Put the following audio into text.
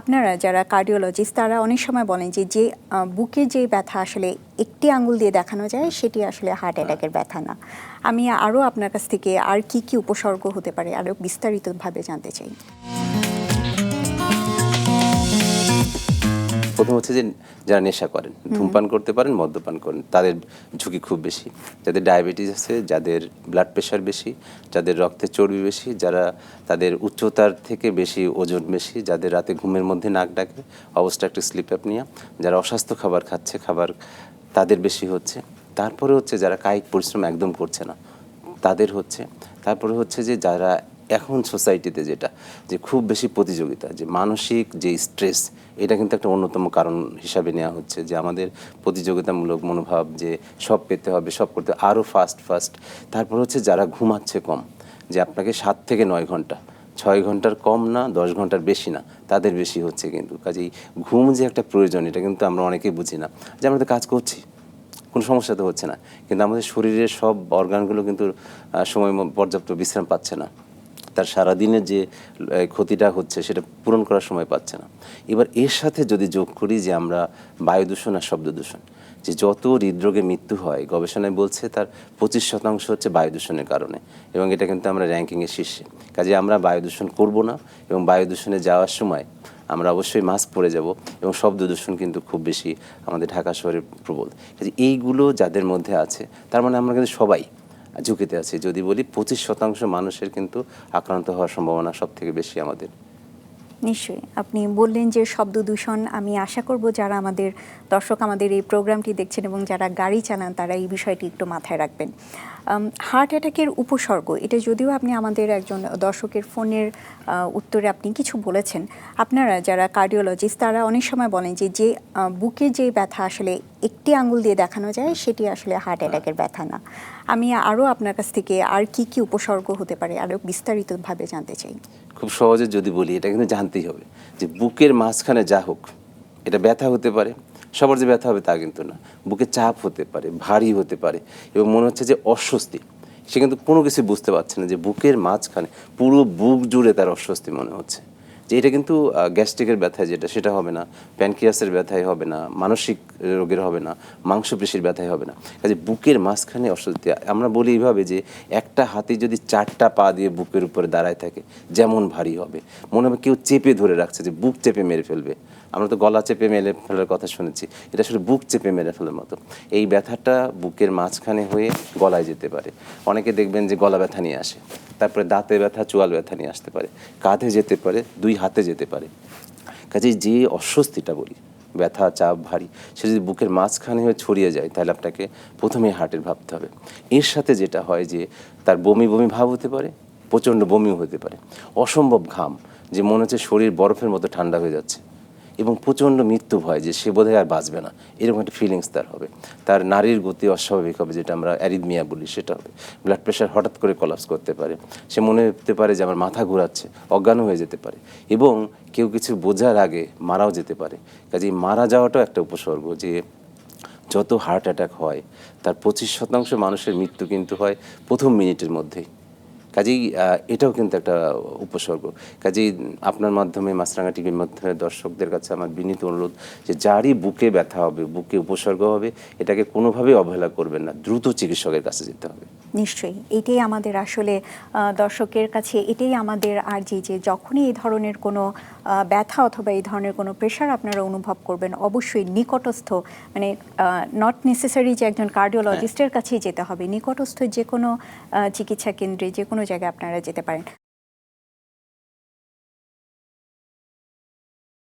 আপনারা যারা কার্ডিওলজিস্ট তারা অনেক সময় বলেন যে যে বুকে যে ব্যথা আসলে একটি আঙ্গুল দিয়ে দেখানো যায়, সেটি আসলে হার্ট অ্যাটাকের ব্যথা না। আমি আরও আপনার কাছ থেকে আর কি কি উপসর্গ হতে পারে, আরও বিস্তারিতভাবে জানতে চাই। প্রথম হচ্ছে যে যারা নেশা করেন ধূমপান করতে পারেন মদ্যপান করেন তাদের ঝুঁকি খুব বেশি। যাদের ডায়াবেটিস আছে যাদের ব্লাড প্রেশার বেশি যাদের রক্তে চর্বি বেশি যারা তাদের উচ্চতার থেকে বেশি ওজন বেশি যাদের রাতে ঘুমের মধ্যে নাক ডাকে অবস্থা অবস্ট্রাকটিভ স্লিপ অ্যাপনিয়া যারা অস্বাস্থ্য খাবার খাচ্ছে খাবার তাদের বেশি হচ্ছে। তারপরে হচ্ছে যারা কায়িক পরিশ্রম একদম করছে না তাদের হচ্ছে। তারপরে হচ্ছে যে যারা এখন সোসাইটিতে যেটা, যে খুব বেশি প্রতিযোগিতা, যে মানসিক যে স্ট্রেস এটা কিন্তু একটা অন্যতম কারণ হিসাবে নেওয়া হচ্ছে। যে আমাদের প্রতিযোগিতামূলক মনোভাব, যে সব পেতে হবে, সব করতে আরও ফাস্ট ফাস্ট তারপর হচ্ছে যারা ঘুমাচ্ছে কম, যে আপনাকে সাত থেকে নয় ঘণ্টা, ছয় ঘণ্টার কম না, দশ ঘণ্টার বেশি না, তাদের বেশি হচ্ছে কিন্তু। কাজেই ঘুম যে একটা প্রয়োজন, এটা কিন্তু আমরা অনেকেই বুঝি না, যে আমরা তো কাজ করছি, কোনো সমস্যা তো হচ্ছে না। কিন্তু আমাদের শরীরের সব অর্গানগুলো কিন্তু সময় পর্যাপ্ত বিশ্রাম পাচ্ছে না। তার সারাদিনের যে ক্ষতিটা হচ্ছে সেটা পূরণ করার সময় পাচ্ছে না। এবার এর সাথে যদি যোগ করি যে আমরা বায়ু দূষণ আর শব্দ দূষণ যে যত হৃদরোগে মৃত্যু হয়, গবেষণায় বলছে তার পঁচিশ শতাংশ হচ্ছে বায়ু দূষণের কারণে এবং এটা কিন্তু আমরা র্যাঙ্কিংয়ে শীর্ষে। কাজে আমরা বায়ু দূষণ করব না এবং বায়ু দূষণে যাওয়ার সময় আমরা অবশ্যই মাস্ক পরে যাব এবং শব্দ দূষণ কিন্তু খুব বেশি আমাদের ঢাকা শহরে প্রবল। কাজে এইগুলো যাদের মধ্যে আছে, তার মানে আমরা কিন্তু সবাই ঝুঁকিতে আছে। যদি বলি পঁচিশ শতাংশ মানুষের কিন্তু আক্রান্ত হওয়ার সম্ভাবনা সব থেকে বেশি আমাদের। নিশ্চয়ই। আপনি বললেন যে শব্দ দূষণ, আমি আশা করব যারা আমাদের দর্শক আমাদের এই প্রোগ্রামটি দেখছেন এবং যারা গাড়ি চালান, তারা এই বিষয়টি একটু মাথায় রাখবেন। হার্ট অ্যাটাকের উপসর্গ, এটা যদিও আপনি আমাদের একজন দর্শকের ফোনের উত্তরে আপনি কিছু বলেছেন। আপনারা যারা কার্ডিওলজিস্ট তারা অনেক সময় বলেন যে যে বুকে যে ব্যথা আসলে একটি আঙ্গুল দিয়ে দেখানো যায়, সেটি আসলে হার্ট অ্যাটাকের ব্যথা না। আমি আরও আপনার কাছ থেকে আর কি কি উপসর্গ হতে পারে, আরও বিস্তারিতভাবে জানতে চাই। খুব সহজে যদি বলি, এটা কিন্তু জানতেই হবে যে বুকের মাঝখানে যা হোক, এটা ব্যথা হতে পারে, সবার যে ব্যথা হবে তা কিন্তু না। বুকে চাপ হতে পারে, ভারী হতে পারে এবং মনে হচ্ছে যে অস্বস্তি। সে কিন্তু কোনো কিছু বুঝতে পারছে না যে বুকের মাঝখানে পুরো বুক জুড়ে তার অস্বস্তি মনে হচ্ছে। যে এটা কিন্তু গ্যাস্ট্রিকের ব্যথায় যেটা, সেটা হবে না। প্যানক্রিয়াসের ব্যথায় হবে না। মানসিক রোগের হবে না। মাংসপেশির ব্যথায় হবে না। কাজে বুকের মাঝখানে অস্বস্তি। আমরা বলি এইভাবে যে একটা হাতে যদি চারটা পা দিয়ে বুকের উপরে দাঁড়ায় থাকে, যেমন ভারী হবে। মনে হবে কেউ চেপে ধরে রাখছে যে বুক চেপে মেরে ফেলবে। আমরা তো গলা চেপে মেরে ফেলার কথা শুনেছি। এটা আসলে বুক চেপে মেরে ফেলার মতো। এই ব্যথাটা বুকের মাঝখানে হয়ে গলায় যেতে পারে। অনেকে দেখবেন যে গলা ব্যথা নিয়ে আসে। তারপরে দাঁতে ব্যথা, চোয়াল ব্যথা নিয়ে আসতে পারে। কাঁধে যেতে পারে, দুই হাতে যেতে পারে। কাজেই যে অস্বস্তিটা বলি, ব্যথা, চাপ, ভারী, সে যদি বুকের মাঝখানে হয়ে ছড়িয়ে যায়, তাহলে আপনাকে প্রথমে হার্টের ভাবতে হবে। এর সাথে যেটা হয় যে, তার বমি বমি ভাব হতে পারে, প্রচণ্ড বমিও হতে পারে। অসম্ভব ঘাম, যে মনে হচ্ছে শরীর বরফের মতো ঠান্ডা হয়ে যাচ্ছে। এবং প্রচণ্ড মৃত্যু ভয় যে সে বোধহয় আর বাঁচবে না। এরকম একটা ফিলিংস তার হবে। তার নারীর গতি অস্বাভাবিক হবে, যেটা আমরা অ্যারিদমিয়া বলি, সেটা হবে। ব্লাড প্রেশার হঠাৎ করে কলাপস করতে পারে। সে মনে হতে পারে যে আমার মাথা ঘোরাচ্ছে অজ্ঞান হয়ে যেতে পারে। এবং কেউ কিছু বোঝার আগে মারাও যেতে পারে। কাজেই মারা যাওয়াটাও একটা উপসর্গ যে যত হার্ট অ্যাটাক হয়, তার পঁচিশ শতাংশ মানুষের মৃত্যু কিন্তু হয় প্রথম মিনিটের মধ্যেই। কাজেই এটাও কিন্তু একটা উপসর্গ। কাজেই আপনার মাধ্যমে, মাছরাঙা টিভির মাধ্যমে দর্শকদের কাছে আমার বিনীত অনুরোধ যে যারই বুকে ব্যথা হবে, বুকে উপসর্গ হবে, এটাকে কোনোভাবেই অবহেলা করবেন না। দ্রুত চিকিৎসকের কাছে যেতে হবে। নিশ্চয়ই এটাই আমাদের আসলে দর্শকের কাছে এটাই আমাদের আর্জি যে যখনই এই ধরনের কোনো ব্যথা অথবা এই ধরনের কোনো প্রেশার আপনারা অনুভব করবেন অবশ্যই নিকটস্থ মানে নট নেসেসারি যে একজন কার্ডিওলজিস্টের কাছেই যেতে হবে নিকটস্থ যে কোনো চিকিৎসা কেন্দ্রে যে কোনো জায়গায় আপনারা যেতে পারেন।